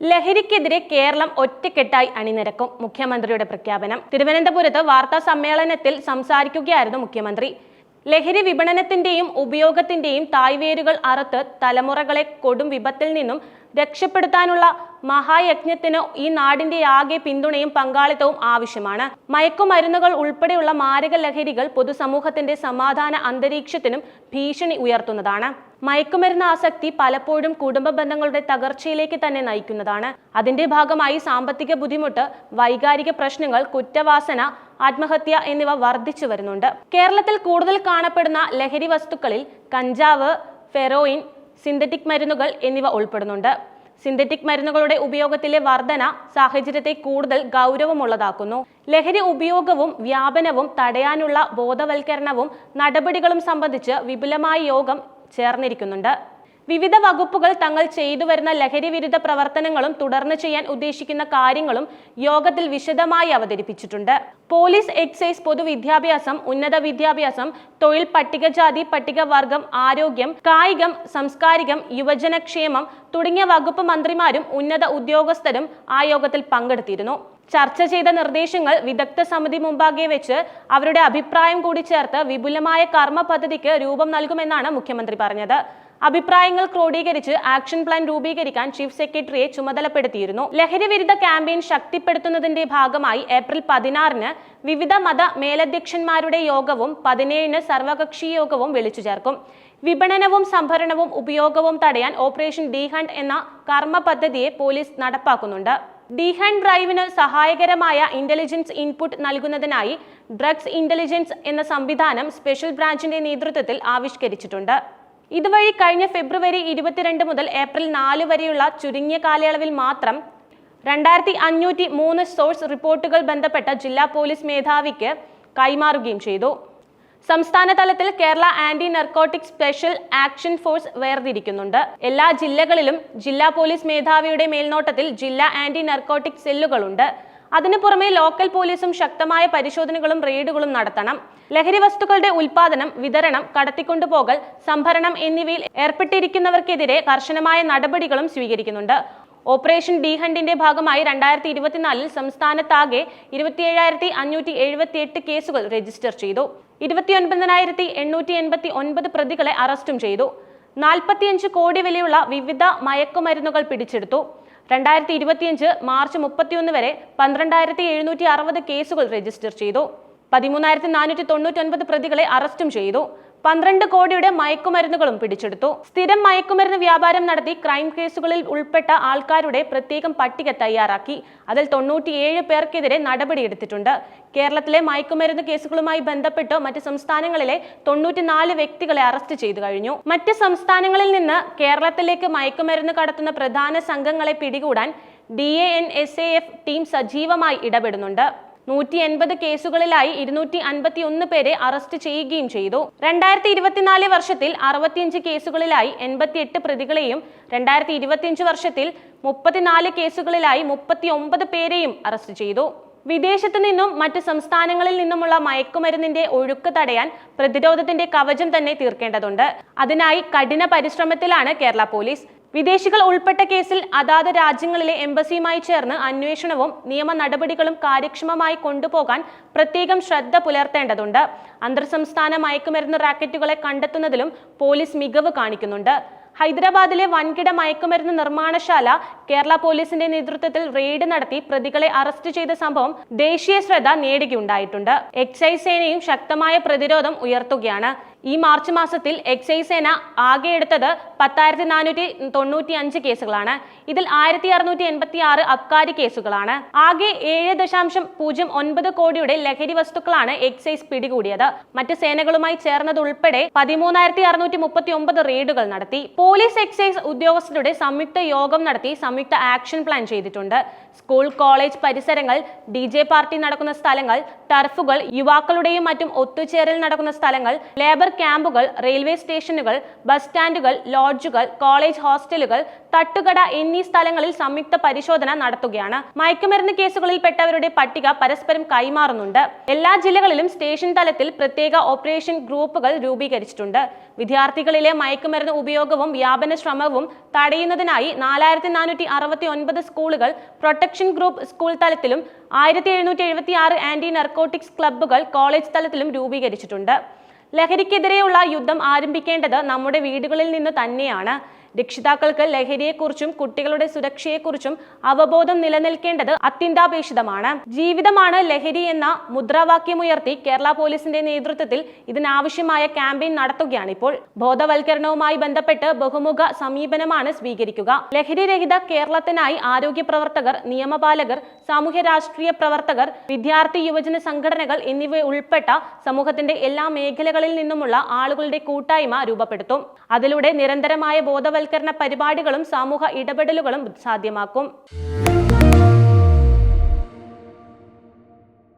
ലഹരിക്കെതിരെ കേരളം ഒറ്റക്കെട്ടായി അണിനിരക്കും. മുഖ്യമന്ത്രിയുടെ പ്രഖ്യാപനം. തിരുവനന്തപുരത്ത് വാർത്താ സമ്മേളനത്തിൽ സംസാരിക്കുകയായിരുന്നു മുഖ്യമന്ത്രി. ലഹരി വിപണനത്തിന്റെയും ഉപയോഗത്തിന്റെയും തായ്വേരുകൾ അറുത്ത് തലമുറകളെ കൊടും വിപത്തിൽ നിന്നും രക്ഷപ്പെടുത്താനുള്ള മഹായജ്ഞത്തിന് ഈ നാടിന്റെ ആകെ പിന്തുണയും പങ്കാളിത്തവും ആവശ്യമാണ്. മയക്കുമരുന്നുകൾ ഉൾപ്പെടെയുള്ള മാരക ലഹരികൾ പൊതുസമൂഹത്തിന്റെ സമാധാന അന്തരീക്ഷത്തിനും ഭീഷണി ഉയർത്തുന്നതാണ്. മയക്കുമരുന്ന് ആസക്തി പലപ്പോഴും കുടുംബ ബന്ധങ്ങളുടെ തകർച്ചയിലേക്ക് തന്നെ നയിക്കുന്നതാണ്. അതിന്റെ ഭാഗമായി സാമ്പത്തിക ബുദ്ധിമുട്ട് വൈകാരിക പ്രശ്നങ്ങൾ കുറ്റവാസന ആത്മഹത്യ എന്നിവ വർദ്ധിച്ചു വരുന്നുണ്ട്. കേരളത്തിൽ കൂടുതൽ കാണപ്പെടുന്ന ലഹരി വസ്തുക്കളിൽ കഞ്ചാവ് ഫെറോയിൻ സിന്തറ്റിക് മരുന്നുകൾ എന്നിവ ഉൾപ്പെടുന്നുണ്ട്. സിന്തറ്റിക് മരുന്നുകളുടെ ഉപയോഗത്തിലെ വർധന സാഹചര്യത്തെ കൂടുതൽ ഗൗരവമുള്ളതാക്കുന്നു. ലഹരി ഉപയോഗവും വ്യാപനവും തടയാനുള്ള ബോധവൽക്കരണവും നടപടികളും സംബന്ധിച്ച് വിപുലമായ യോഗം ചേർന്നിരിക്കുന്നുണ്ട്. വിവിധ വകുപ്പുകൾ തങ്ങൾ ചെയ്തു വരുന്ന ലഹരി വിരുദ്ധ പ്രവർത്തനങ്ങളും തുടർന്ന് ചെയ്യാൻ ഉദ്ദേശിക്കുന്ന കാര്യങ്ങളും യോഗത്തിൽ വിശദമായി അവതരിപ്പിച്ചിട്ടുണ്ട്. പോലീസ് എക്സൈസ് പൊതുവിദ്യാഭ്യാസം ഉന്നത വിദ്യാഭ്യാസം തൊഴിൽ പട്ടികജാതി പട്ടികവർഗം ആരോഗ്യം കായികം സംസ്കാരികം യുവജനക്ഷേമം തുടങ്ങിയ വകുപ്പ് മന്ത്രിമാരും ഉന്നത ഉദ്യോഗസ്ഥരും ആ യോഗത്തിൽ പങ്കെടുത്തിരുന്നു. ചർച്ച ചെയ്ത നിർദ്ദേശങ്ങൾ വിദഗ്ധ സമിതി മുമ്പാകെ വെച്ച് അവരുടെ അഭിപ്രായം കൂടി ചേർത്ത് വിപുലമായ കർമ്മ പദ്ധതിക്ക് രൂപം നൽകുമെന്നാണ് മുഖ്യമന്ത്രി പറഞ്ഞത്. അഭിപ്രായങ്ങൾ ക്രോഡീകരിച്ച് ആക്ഷൻ പ്ലാൻ രൂപീകരിക്കാൻ ചീഫ് സെക്രട്ടറിയെ ചുമതലപ്പെടുത്തിയിരുന്നു. ലഹരി വിരുദ്ധ ക്യാമ്പയിൻ ശക്തിപ്പെടുത്തുന്നതിന്റെ ഭാഗമായി ഏപ്രിൽ പതിനാറിന് വിവിധ മത മേലധ്യക്ഷന്മാരുടെ യോഗവും പതിനേഴിന് സർവകക്ഷി യോഗവും വിളിച്ചു ചേർക്കും. വിപണനവും സംഭരണവും ഉപയോഗവും തടയാൻ ഓപ്പറേഷൻ ഡി ഹണ്ട് എന്ന കർമ്മ പദ്ധതിയെ പോലീസ് നടപ്പാക്കുന്നുണ്ട്. ഡി ഹാൻഡ് ഡ്രൈവിന് സഹായകരമായ ഇന്റലിജൻസ് ഇൻപുട്ട് നൽകുന്നതിനായി ഡ്രഗ്സ് ഇന്റലിജൻസ് എന്ന സംവിധാനം സ്പെഷ്യൽ ബ്രാഞ്ചിന്റെ നേതൃത്വത്തിൽ ആവിഷ്കരിച്ചിട്ടുണ്ട്. ഇതുവഴി കഴിഞ്ഞ ഫെബ്രുവരി ഇരുപത്തിരണ്ട് മുതൽ ഏപ്രിൽ നാല് വരെയുള്ള ചുരുങ്ങിയ കാലയളവിൽ മാത്രം രണ്ടായിരത്തി അഞ്ഞൂറ്റി മൂന്ന് സോഴ്സ് റിപ്പോർട്ടുകൾ ബന്ധപ്പെട്ട ജില്ലാ പോലീസ് മേധാവിക്ക് കൈമാറുകയും ചെയ്തു. സംസ്ഥാന തലത്തിൽ Kerala anti narcotic special action force വേർതിരിക്കുന്നുണ്ട്. എല്ലാ ജില്ലകളിലും ജില്ലാ പോലീസ് മേധാവിയുടെ മേൽനോട്ടത്തിൽ ജില്ലാ ആന്റി നർക്കോട്ടിക് സെല്ലുകളുണ്ട്. അതിനു പുറമെ ലോക്കൽ പോലീസും ശക്തമായ പരിശോധനകളും റെയ്ഡുകളും നടത്തണം. ലഹരി വസ്തുക്കളുടെ ഉൽപാദനം വിതരണം കടത്തിക്കൊണ്ടുപോകൽ സംഭരണം എന്നിവയിൽ ഏർപ്പെട്ടിരിക്കുന്നവർക്കെതിരെ കർശനമായ നടപടികളും സ്വീകരിക്കുന്നുണ്ട്. ഓപ്പറേഷൻ ഡി ഹണ്ടിന്റെ ഭാഗമായി രണ്ടായിരത്തി ഇരുപത്തിനാലിൽ സംസ്ഥാനത്താകെ ഇരുപത്തിയേഴായിരത്തി അഞ്ഞൂറ്റി എഴുപത്തിയെട്ട് കേസുകൾ രജിസ്റ്റർ ചെയ്തു. ഇരുപത്തിയൊൻപതിനായിരത്തി എണ്ണൂറ്റി എൺപത്തി ഒൻപത് പ്രതികളെ അറസ്റ്റും ചെയ്തു. നാൽപ്പത്തിയഞ്ച് കോടി വിലയുള്ള വിവിധ മയക്കുമരുന്നുകൾ പിടിച്ചെടുത്തു. രണ്ടായിരത്തി ഇരുപത്തിയഞ്ച് മാർച്ച് മുപ്പത്തിയൊന്ന് വരെ പന്ത്രണ്ടായിരത്തി എഴുന്നൂറ്റി അറുപത് കേസുകൾ രജിസ്റ്റർ ചെയ്തു. പതിമൂന്നായിരത്തി നാനൂറ്റി തൊണ്ണൂറ്റൊൻപത് പ്രതികളെ അറസ്റ്റും ചെയ്തു. പന്ത്രണ്ട് കോടിയുടെ മയക്കുമരുന്നുകളും പിടിച്ചെടുത്തു. സ്ഥിരം മയക്കുമരുന്ന് വ്യാപാരം നടത്തി ക്രൈം കേസുകളിൽ ഉൾപ്പെട്ട ആൾക്കാരുടെ പ്രത്യേകം പട്ടിക തയ്യാറാക്കി. അതിൽ തൊണ്ണൂറ്റിയേഴ് പേർക്കെതിരെ നടപടിയെടുത്തിട്ടുണ്ട്. കേരളത്തിലെ മയക്കുമരുന്ന് കേസുകളുമായി ബന്ധപ്പെട്ട് മറ്റ് സംസ്ഥാനങ്ങളിലെ തൊണ്ണൂറ്റിനാല് വ്യക്തികളെ അറസ്റ്റ് ചെയ്തു കഴിഞ്ഞു. മറ്റ് സംസ്ഥാനങ്ങളിൽ നിന്ന് കേരളത്തിലേക്ക് മയക്കുമരുന്ന് കടത്തുന്ന പ്രധാന സംഘങ്ങളെ പിടികൂടാൻ D A N S A F team സജീവമായി ഇടപെടുന്നുണ്ട്. നൂറ്റി എൺപത് കേസുകളിലായി ഇരുന്നൂറ്റി അൻപത്തി ഒന്ന് പേരെ അറസ്റ്റ് ചെയ്യുകയും ചെയ്തു. രണ്ടായിരത്തി ഇരുപത്തിനാല് വർഷത്തിൽ അറുപത്തിയഞ്ച് കേസുകളിലായി എൺപത്തിയെട്ട് പ്രതികളെയും രണ്ടായിരത്തി ഇരുപത്തിയഞ്ച് വർഷത്തിൽ മുപ്പത്തിനാല് കേസുകളിലായി മുപ്പത്തി ഒമ്പത് പേരെയും അറസ്റ്റ് ചെയ്തു. വിദേശത്തു നിന്നും മറ്റ് സംസ്ഥാനങ്ങളിൽ നിന്നുമുള്ള മയക്കുമരുന്നിന്റെ ഒഴുക്ക് തടയാൻ പ്രതിരോധത്തിന്റെ കവചം തന്നെ തീർക്കേണ്ടതുണ്ട്. അതിനായി കഠിന പരിശ്രമത്തിലാണ് കേരള പോലീസ്. വിദേശികൾ ഉൾപ്പെട്ട കേസിൽ അതാത് രാജ്യങ്ങളിലെ എംബസിയുമായി ചേർന്ന് അന്വേഷണവും നിയമ നടപടികളും കാര്യക്ഷമമായി കൊണ്ടുപോകാൻ പ്രത്യേകം ശ്രദ്ധ പുലർത്തേണ്ടതുണ്ട്. അന്തർ സംസ്ഥാന മയക്കുമരുന്ന് റാക്കറ്റുകളെ കണ്ടെത്തുന്നതിലും പോലീസ് മികവ് കാണിക്കുന്നുണ്ട്. ഹൈദരാബാദിലെ വൻകിട മയക്കുമരുന്ന് നിർമ്മാണശാല കേരള പോലീസിന്റെ നേതൃത്വത്തിൽ റെയ്ഡ് നടത്തി പ്രതികളെ അറസ്റ്റ് ചെയ്ത സംഭവം ദേശീയ ശ്രദ്ധ നേടുകയുണ്ടായിട്ടുണ്ട്. എക്സൈസ് സേനയും ശക്തമായ പ്രതിരോധം ഉയർത്തുകയാണ്. ഈ മാർച്ച് മാസത്തിൽ എക്സൈസ് സേന ആകെ എടുത്തത് പത്തായിരത്തി നാനൂറ്റി തൊണ്ണൂറ്റി അഞ്ച് കേസുകളാണ്. ഇതിൽ ആയിരത്തി അറുന്നൂറ്റി എൺപത്തി ആറ് അബ്കാരി കേസുകളാണ്. ആകെ ഏഴ് ദശാംശം പൂജ്യം ഒൻപത് കോടിയുടെ ലഹരി വസ്തുക്കളാണ് എക്സൈസ് പിടികൂടിയത്. മറ്റ് സേനകളുമായി ചേർന്നതുൾപ്പെടെ പതിമൂന്നായിരത്തി അറുന്നൂറ്റി മുപ്പത്തി ഒമ്പത് റെയ്ഡുകൾ നടത്തി. പോലീസ് എക്സൈസ് ഉദ്യോഗസ്ഥരുടെ സംയുക്ത യോഗം നടത്തി സംയുക്ത ആക്ഷൻ പ്ലാൻ ചെയ്തിട്ടുണ്ട്. സ്കൂൾ കോളേജ് പരിസരങ്ങൾ ഡി ജെ പാർട്ടി നടക്കുന്ന സ്ഥലങ്ങൾ ടർഫുകൾ യുവാക്കളുടെയും മറ്റും ഒത്തുചേരൽ നടക്കുന്ന സ്ഥലങ്ങൾ ലേബർ ക്യാമ്പുകൾ റെയിൽവേ സ്റ്റേഷനുകൾ ബസ് സ്റ്റാൻഡുകൾ ലോഡ്ജുകൾ കോളേജ് ഹോസ്റ്റലുകൾ തട്ടുകട എന്നീ സ്ഥലങ്ങളിൽ സംയുക്ത പരിശോധന നടത്തുകയാണ്. മയക്കുമരുന്ന് കേസുകളിൽ പെട്ടവരുടെ പട്ടിക പരസ്പരം കൈമാറുന്നുണ്ട്. എല്ലാ ജില്ലകളിലും സ്റ്റേഷൻ തലത്തിൽ പ്രത്യേക ഓപ്പറേഷൻ ഗ്രൂപ്പുകൾ രൂപീകരിച്ചിട്ടുണ്ട്. വിദ്യാർത്ഥികളിലെ മയക്കുമരുന്ന് ഉപയോഗവും വ്യാപന ശ്രമവും തടയുന്നതിനായി നാലായിരത്തി നാനൂറ്റി അറുപത്തി ഒൻപത് സ്കൂളുകൾ പ്രൊട്ടക്ഷൻ ഗ്രൂപ്പ് സ്കൂൾ തലത്തിലും ആയിരത്തി എഴുന്നൂറ്റി എഴുപത്തി ആറ് ആന്റി നർക്കോട്ടിക്സ് ക്ലബ്ബുകൾ കോളേജ് തലത്തിലും രൂപീകരിച്ചിട്ടുണ്ട്. ലഹരിക്കെതിരെയുള്ള യുദ്ധം ആരംഭിക്കേണ്ടത് നമ്മുടെ വീടുകളിൽ നിന്ന് തന്നെയാണ്. രക്ഷിതാക്കൾക്ക് ലഹരിയെക്കുറിച്ചും കുട്ടികളുടെ സുരക്ഷയെക്കുറിച്ചും അവബോധം നിലനിൽക്കേണ്ടത് അത്യന്താപേക്ഷിതമാണ്. ജീവിതമാണ് ലഹരി എന്ന മുദ്രാവാക്യമുയർത്തി കേരള പോലീസിന്റെ നേതൃത്വത്തിൽ ഇതിനാവശ്യമായ ക്യാമ്പയിൻ നടത്തുകയാണ് ഇപ്പോൾ. ബോധവൽക്കരണവുമായി ബന്ധപ്പെട്ട് ബഹുമുഖ സമീപനമാണ് സ്വീകരിക്കുക. ലഹരിരഹിത കേരളത്തിനായി ആരോഗ്യ പ്രവർത്തകർ നിയമപാലകർ സാമൂഹ്യ രാഷ്ട്രീയ പ്രവർത്തകർ വിദ്യാർത്ഥി യുവജന സംഘടനകൾ എന്നിവ ഉൾപ്പെട്ട സമൂഹത്തിന്റെ എല്ലാ മേഖലകളിൽ നിന്നുമുള്ള ആളുകളുടെ കൂട്ടായ്മ രൂപപ്പെടുത്തും. അതിലൂടെ നിരന്തരമായ ബോധവൽക്കരണ പരിപാടികളും സമൂഹ ഇടപെടലുകളും സാധ്യമാക്കും.